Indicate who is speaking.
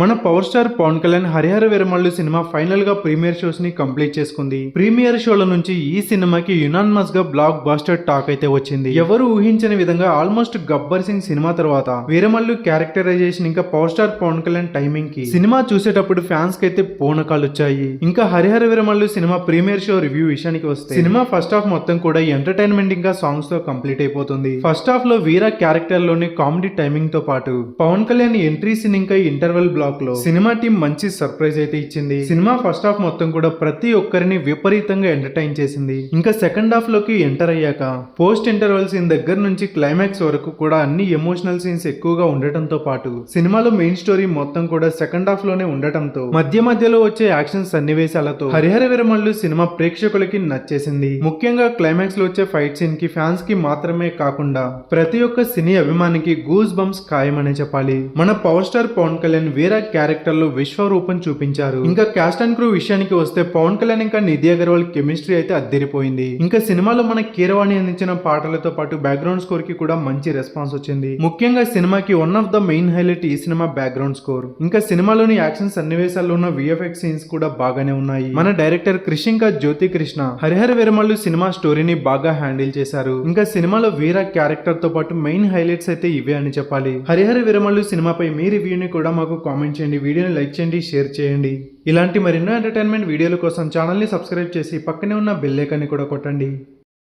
Speaker 1: మన power star Pawan Kalyan Harihara Veeramallu cinema ఫైనల్గా premiere షోస్ని కంప్లీట్ చేసుకుంది. ప్రీమియర్ షోల నుంచి ఈ సినిమాకి యునాన్మస్గా బ్లాక్ బాస్టర్ టాక్ అయితే వచ్చింది. ఎవరు ఊహించని విధంగా ఆల్మోస్ట్ గబ్బర్ సింగ్ సినిమా తర్వాత వీరమల్లు క్యారెక్టరైజేషన్ ఇంకా పవర్ స్టార్ పవన్ కళ్యాణ్ టైమింగ్కి. సినిమా చూసేటప్పుడు ఫ్యాన్స్కి అయితే పూనకాలు వచ్చాయి ఇంకా Harihara Veeramallu cinema premiere show review విషయానికి వస్తే సినిమా ఫస్ట్ హాఫ్ మొత్తం కూడా ఎంటర్టైన్మెంట్ ఇంకా సాంగ్స్తో కంప్లీట్ అయిపోతుంది. ఫస్ట్ హాఫ్లో వీరా క్యారెక్టర్లోని కామెడీ టైమింగ్తో పాటు పవన్ కళ్యాణ్ ఎంట్రీ సీన్ ఇంకా ఇంటర్వెల్ బ్లాక్ లో సినిమా టీం మంచి సర్ప్రైజ్ అయితే ఇచ్చింది. సినిమా ఫస్ట్ హాఫ్ మొత్తం కూడా ప్రతి ఒక్కరిని విపరీతంగా ఎంటర్టైన్ చేసింది. ఇంకా సెకండ్ హాఫ్లోకి ఎంటర్ అయ్యాక పోస్ట్ ఇంటర్వెల్ సీన్ దగ్గర నుంచి క్లైమాక్స్ వరకు కూడా అన్ని ఎమోషనల్ సీన్స్ ఎక్కువగా ఉండటంతో పాటు సినిమాలో మెయిన్ స్టోరీ మొత్తం కూడా సెకండ్ హాఫ్లోనే ఉండటంతో మధ్య మధ్యలో వచ్చే యాక్షన్ సన్నివేశాలతో హరిహర విరమల్లు సినిమా ప్రేక్షకులకి నచ్చేసింది. ముఖ్యంగా క్లైమాక్స్లో వచ్చే ఫైట్ సీన్కి ఫ్యాన్స్కి మాత్రమే కాకుండా ప్రతి ఒక్క సినీ అభిమానికి గూస్ బంప్స్ ఖాయమనే చెప్పాలి. మన పవర్ స్టార్ పవన్ కళ్యాణ్ వీర క్యారెక్టర్లో విశ్వరూపం చూపించారు. ఇంకా క్యాస్ట్ అండ్ క్రూ విషయానికి వస్తే పవన్ కళ్యాణ్ ఇంకా నిధి అగర్వాల్ కెమిస్ట్రీ అయితే అద్దరిపోయింది. ఇంకా సినిమాలో మన కీరవాణి అందించిన పాటలతో పాటు బ్యాక్గ్రౌండ్ స్కోర్కి కూడా మంచి రెస్పాన్స్ వచ్చింది. ముఖ్యంగా సినిమాకి one of the main highlight ఈ సినిమా బ్యాక్గ్రౌండ్ స్కోర్ ఇంకా సినిమాలోని యాక్షన్ సన్నివేశాల్లో ఉన్న విఎఫ్ఎక్స్ సీన్స్ కూడా బాగానే ఉన్నాయి. మన డైరెక్టర్ కృషింక జ్యోతి కృష్ణ హరిహర విరమల్లు సినిమా స్టోరీని బాగా హ్యాండిల్ చేశారు. ఇంకా సినిమాలో వీర క్యారెక్టర్తో పాటు మెయిన్ హైలైట్స్ అయితే ఇవే అని చెప్పాలి. హరిహర విరమల్లు సినిమాపై మీ రివ్యూని కూడా మాకు కామెంట్ చేయండి వీడియోని లైక్ చేయండి షేర్ చేయండి. ఇలాంటి మరెన్నో ఎంటర్టైన్మెంట్ వీడియోల కోసం ఛానల్ని సబ్స్క్రైబ్ చేసి పక్కనే ఉన్న బెల్ ఐకాన్ని కూడా కొట్టండి.